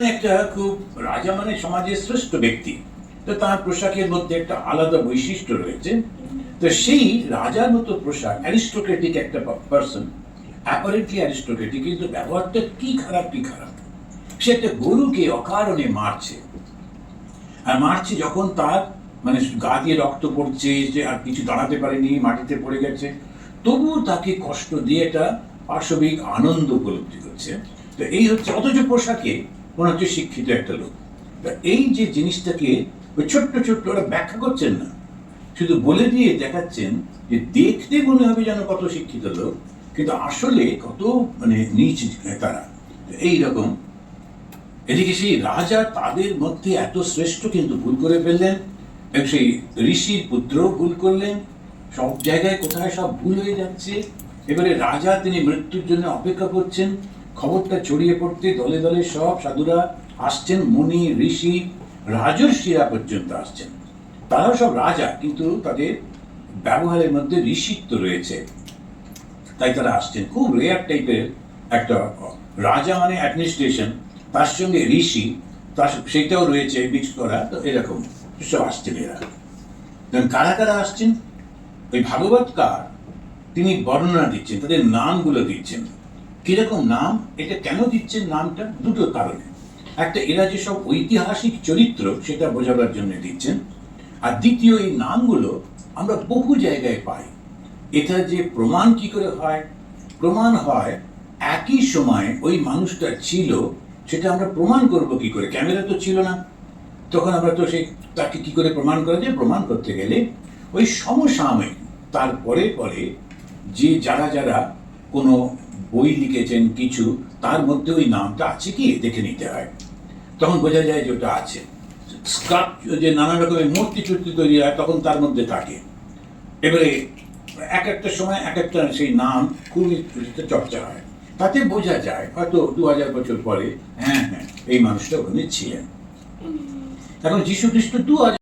একটা খুব রাজা মানে সমাজের শ্রেষ্ঠ ব্যক্তি। তো তার পোশাকের মধ্যে একটা আলাদা বৈশিষ্ট্য রয়েছে। তো সেই রাজার মতো পোশাক অ্যারিস্টোক্রেটিক একটা পার্সন অ্যাপারেন্টলি অ্যারিস্টোক্রেটিক কিন্তু ব্যবহারটা কি খারাপ কি খারাপ? সে একটা গরুকে অকারণে মারছে। আর মারছে যখন তার মানে গা দিয়ে রক্ত পড়ছে যে আর কিছু দাঁড়াতে পারেনি, মাটিতে পড়ে গেছে। তবুও তাকে কষ্ট দিয়ে এটা পাশবিক আনন্দ উপলব্ধি করছে। তো এই হচ্ছে অথচ পোশাকে মনে হচ্ছে শিক্ষিত একটা লোক। এই যে জিনিসটাকে ওই ছোট্ট ছোট্ট ওরা ব্যাখ্যা করছেন না, শুধু বলে দিয়ে দেখাচ্ছেন যে দেখতে মনে হবে যেন কত শিক্ষিত লোক, কিন্তু আসলে কত মানে নিচ তারা। তো এই রকম এদিকে সেই রাজা তাদের মধ্যে এত শ্রেষ্ঠ কিন্তু ভুল করে ফেললেন এবং সেই ঋষির পুত্র ভুল করলেন। সব জায়গায় কোথায় সব ভুল হয়ে যাচ্ছে। এবারে রাজা তিনি মৃত্যুর জন্য অপেক্ষা করছেন। খবরটা ছড়িয়ে পড়তে দলে দলে সব সাধুরা আসছেন, মুনি, ঋষি, রাজর্ষিরা পর্যন্ত আসছেন। তারাও সব রাজা, কিন্তু তাদের ব্যবহারের মধ্যে ঋষিত্ব রয়েছে। তাই তারা আসছেন। খুব রেয়ার টাইপের একটা রাজা মানে অ্যাডমিনিস্ট্রেশন তার সঙ্গে ঋষি, তার সেইটাও রয়েছে মিক্স করা, তো এরকম সব আসছেন এরা। কারা কারা আসছেন? ওই ভাগবতকার তিনি বর্ণনা দিচ্ছেন, তাদের নামগুলো দিচ্ছেন। কীরকম নাম? এটা কেন দিচ্ছেন নামটা? দুটো কারণে। একটা, এরা যেসব ঐতিহাসিক চরিত্র, সেটা বোঝাবার জন্য দিচ্ছেন। আর দ্বিতীয়, এই নামগুলো আমরা বহু জায়গায় পাই। এটা যে প্রমাণ কি করে হয়? প্রমাণ হয় একই সময় ওই মানুষটা ছিল, সেটা আমরা প্রমাণ করব কি করে? ক্যামেরা তো ছিল না। তখন আমরা তো সেই, তাকে কি করে প্রমাণ করা যায়? প্রমাণ করতে গেলে ওই সমসাময়িক তার পরে পরে যে যারা যারা কোনো বই লিখেছেন কিছু, তার মধ্যে ওই নামটা আছে কি? দেখে নিতে হয়। তখন বোঝা যায় যে ওটা আছে। যে নানা রকমের মূর্তি চূর্তি তৈরি হয়, তখন তার মধ্যে থাকে। এবারে এক একটা সময় এক একটা সেই নাম খুবই চর্চা হয়। তাতে বোঝা যায়, হয়তো দু হাজার বছর পরে হ্যাঁ হ্যাঁ এই মানুষটা ওখানে ছিলেন। এখন যীশু খ্রিস্ট দু হাজার